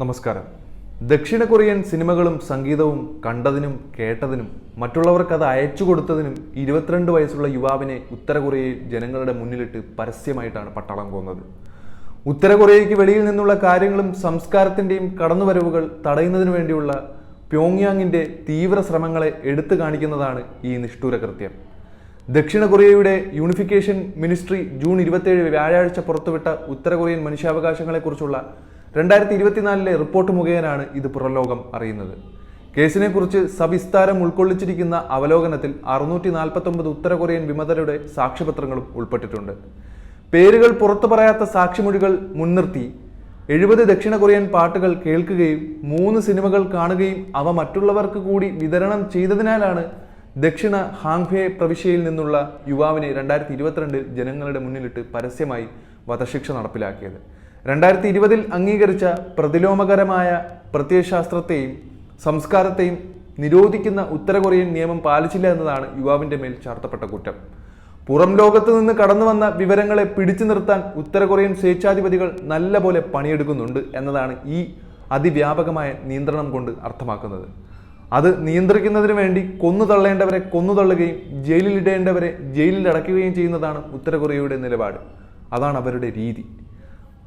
നമസ്കാരം. ദക്ഷിണ കൊറിയൻ സിനിമകളും സംഗീതവും കണ്ടതിനും കേട്ടതിനും മറ്റുള്ളവർക്ക് അത് അയച്ചു കൊടുത്തതിനും ഇരുപത്തിരണ്ട് വയസ്സുള്ള യുവാവിനെ ഉത്തര കൊറിയയിൽ ജനങ്ങളുടെ മുന്നിലിട്ട് പരസ്യമായിട്ടാണ് പട്ടാളം പോകുന്നത്. ഉത്തര കൊറിയയ്ക്ക് വെളിയിൽ നിന്നുള്ള കാര്യങ്ങളും സംസ്കാരത്തിന്റെയും കടന്നുവരവുകൾ തടയുന്നതിനു വേണ്ടിയുള്ള പ്യോങ്യാങ്ങിന്റെ തീവ്ര ശ്രമങ്ങളെ എടുത്തു കാണിക്കുന്നതാണ് ഈ നിഷ്ഠൂര കൃത്യം. ദക്ഷിണ കൊറിയയുടെ യൂണിഫിക്കേഷൻ മിനിസ്ട്രി ജൂൺ ഇരുപത്തിയേഴ് വ്യാഴാഴ്ച പുറത്തുവിട്ട ഉത്തര കൊറിയൻ മനുഷ്യാവകാശങ്ങളെക്കുറിച്ചുള്ള രണ്ടായിരത്തി ഇരുപത്തിനാലിലെ റിപ്പോർട്ട് മുഖേനയാണ് ഇത് പുറലോകം അറിയുന്നത്. കേസിനെക്കുറിച്ച് സവിസ്താരം ഉൾക്കൊള്ളിച്ചിരിക്കുന്ന അവലോകനത്തിൽ അറുന്നൂറ്റി നാൽപ്പത്തൊമ്പത് ഉത്തര കൊറിയൻ വിമതരുടെ സാക്ഷ്യപത്രങ്ങളും ഉൾപ്പെട്ടിട്ടുണ്ട്. പേരുകൾ പുറത്തു പറയാത്ത സാക്ഷിമൊഴികൾ മുൻനിർത്തി എഴുപത് ദക്ഷിണ കൊറിയൻ പാട്ടുകൾ കേൾക്കുകയും മൂന്ന് സിനിമകൾ കാണുകയും അവ മറ്റുള്ളവർക്ക് കൂടി വിതരണം ചെയ്തതിനാലാണ് ദക്ഷിണ ഹാങ്ഫേ പ്രവിശ്യയിൽ നിന്നുള്ള യുവാവിനെ രണ്ടായിരത്തി ഇരുപത്തിരണ്ടിൽ ജനങ്ങളുടെ മുന്നിലിട്ട് പരസ്യമായി വധശിക്ഷ നടപ്പിലാക്കിയത്. രണ്ടായിരത്തി ഇരുപതിൽ അംഗീകരിച്ച പ്രതിലോമകരമായ പ്രത്യയശാസ്ത്രത്തെയും സംസ്കാരത്തെയും നിരോധിക്കുന്ന ഉത്തര കൊറിയൻ നിയമം പാലിച്ചില്ല എന്നതാണ് യുവാവിന്റെ മേൽ ചാർത്തപ്പെട്ട കുറ്റം. പുറം ലോകത്ത് നിന്ന് കടന്നു വന്ന വിവരങ്ങളെ പിടിച്ചു നിർത്താൻ ഉത്തര കൊറിയൻ സ്വേച്ഛാധിപതികൾ നല്ല പോലെ പണിയെടുക്കുന്നുണ്ട് എന്നതാണ് ഈ അതിവ്യാപകമായ നിയന്ത്രണം കൊണ്ട് അർത്ഥമാക്കുന്നത്. അത് നിയന്ത്രിക്കുന്നതിന് വേണ്ടി കൊന്നു തള്ളേണ്ടവരെ കൊന്നു തള്ളുകയും ജയിലിലിടേണ്ടവരെ ജയിലിൽ അടയ്ക്കുകയും ചെയ്യുന്നതാണ് ഉത്തര കൊറിയയുടെ നിലപാട്. അതാണ് അവരുടെ രീതി.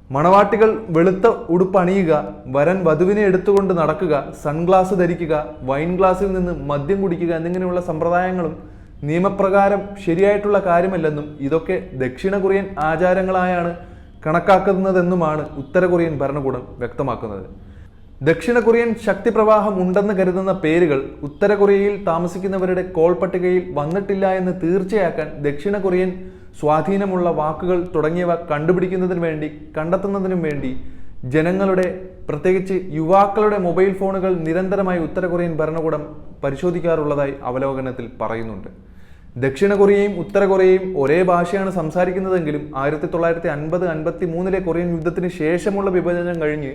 മണവാട്ടികൾ വെളുത്ത ഉടുപ്പണിയുക വരൻ വധുവിനെ എടുത്തുകൊണ്ട് നടക്കുക സൺഗ്ലാസ് ധരിക്കുക വൈൻ ഗ്ലാസ്സിൽ നിന്ന് മദ്യം കുടിക്കുക എന്നിങ്ങനെയുള്ള സമ്പ്രദായങ്ങളും നിയമപ്രകാരം ശരിയായിട്ടുള്ള കാര്യമല്ലെന്നും ഇതൊക്കെ ദക്ഷിണ കൊറിയൻ ആചാരങ്ങളായാണ് കണക്കാക്കുന്നതെന്നുമാണ് ഉത്തര കൊറിയൻ ഭരണകൂടം വ്യക്തമാക്കുന്നത്. ദക്ഷിണ കൊറിയൻ ശക്തിപ്രവാഹം ഉണ്ടെന്ന് കരുതുന്ന പേരുകൾ ഉത്തര കൊറിയയിൽ താമസിക്കുന്നവരുടെ കോൾ പട്ടികയിൽ വന്നിട്ടില്ല എന്ന് തീർച്ചയാക്കാൻ ദക്ഷിണ കൊറിയൻ സ്വാധീനമുള്ള വാക്കുകൾ തുടങ്ങിയവ കണ്ടുപിടിക്കുന്നതിന് വേണ്ടി കണ്ടെത്തുന്നതിനും വേണ്ടി ജനങ്ങളുടെ പ്രത്യേകിച്ച് യുവാക്കളുടെ മൊബൈൽ ഫോണുകൾ നിരന്തരമായി ഉത്തര കൊറിയൻ ഭരണകൂടം പരിശോധിക്കാറുള്ളതായി അവലോകനത്തിൽ പറയുന്നുണ്ട്. ദക്ഷിണ കൊറിയയും ഉത്തര കൊറിയയും ഒരേ ഭാഷയാണ് സംസാരിക്കുന്നതെങ്കിലും ആയിരത്തി തൊള്ളായിരത്തി അൻപത് അൻപത്തി മൂന്നിലെ കൊറിയൻ യുദ്ധത്തിന് ശേഷമുള്ള വിഭജനം കഴിഞ്ഞ്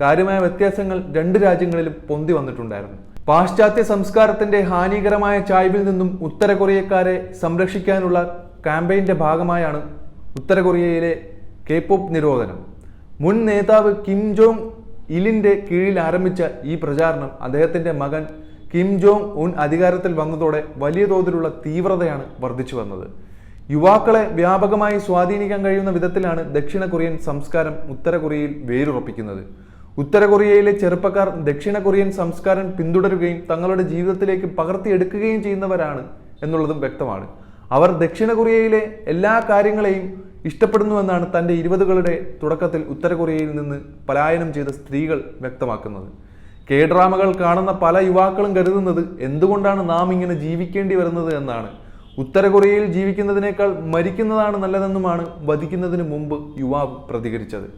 കാര്യമായ വ്യത്യാസങ്ങൾ രണ്ട് രാജ്യങ്ങളിലും പൊന്തി വന്നിട്ടുണ്ടായിരുന്നു. പാശ്ചാത്യ സംസ്കാരത്തിന്റെ ഹാനികരമായ ചായ്വിൽ നിന്നും ഉത്തര കൊറിയക്കാരെ സംരക്ഷിക്കാനുള്ള ക്യാമ്പയിന്റെ ഭാഗമായാണ് ഉത്തര കൊറിയയിലെ കെ പോപ്പ് നിരോധനം. മുൻ നേതാവ് കിം ജോങ് ഇലിന്റെ കീഴിൽ ആരംഭിച്ച ഈ പ്രചാരണം അദ്ദേഹത്തിന്റെ മകൻ കിം ജോങ് ഉൻ അധികാരത്തിൽ വന്നതോടെ വലിയ തോതിലുള്ള തീവ്രതയാണ് വർദ്ധിച്ചു വന്നത്. യുവാക്കളെ വ്യാപകമായി സ്വാധീനിക്കാൻ കഴിയുന്ന വിധത്തിലാണ് ദക്ഷിണ കൊറിയൻ സംസ്കാരം ഉത്തര കൊറിയയിൽ വേരുറപ്പിക്കുന്നത്. ഉത്തര കൊറിയയിലെ ചെറുപ്പക്കാർ ദക്ഷിണ കൊറിയൻ സംസ്കാരം പിന്തുടരുകയും തങ്ങളുടെ ജീവിതത്തിലേക്ക് പകർത്തിയെടുക്കുകയും ചെയ്യുന്നവരാണ് എന്നുള്ളതും വ്യക്തമാണ്. അവർ ദക്ഷിണ കൊറിയയിലെ എല്ലാ കാര്യങ്ങളെയും ഇഷ്ടപ്പെടുന്നുവെന്നാണ് തന്റെ ഇരുപതുകളുടെ തുടക്കത്തിൽ ഉത്തര കൊറിയയിൽ നിന്ന് പലായനം ചെയ്ത സ്ത്രീകൾ വ്യക്തമാക്കുന്നത്. കെ ഡ്രാമകൾ കാണുന്ന പല യുവാക്കളും കരുതുന്നത് എന്തുകൊണ്ടാണ് നാം ഇങ്ങനെ ജീവിക്കേണ്ടി വരുന്നത് എന്നാണ്. ഉത്തര കൊറിയയിൽ ജീവിക്കുന്നതിനേക്കാൾ മരിക്കുന്നതാണ് നല്ലതെന്നുമാണ് വധിക്കുന്നതിന് മുമ്പ് യുവാവ് പ്രതികരിച്ചത്.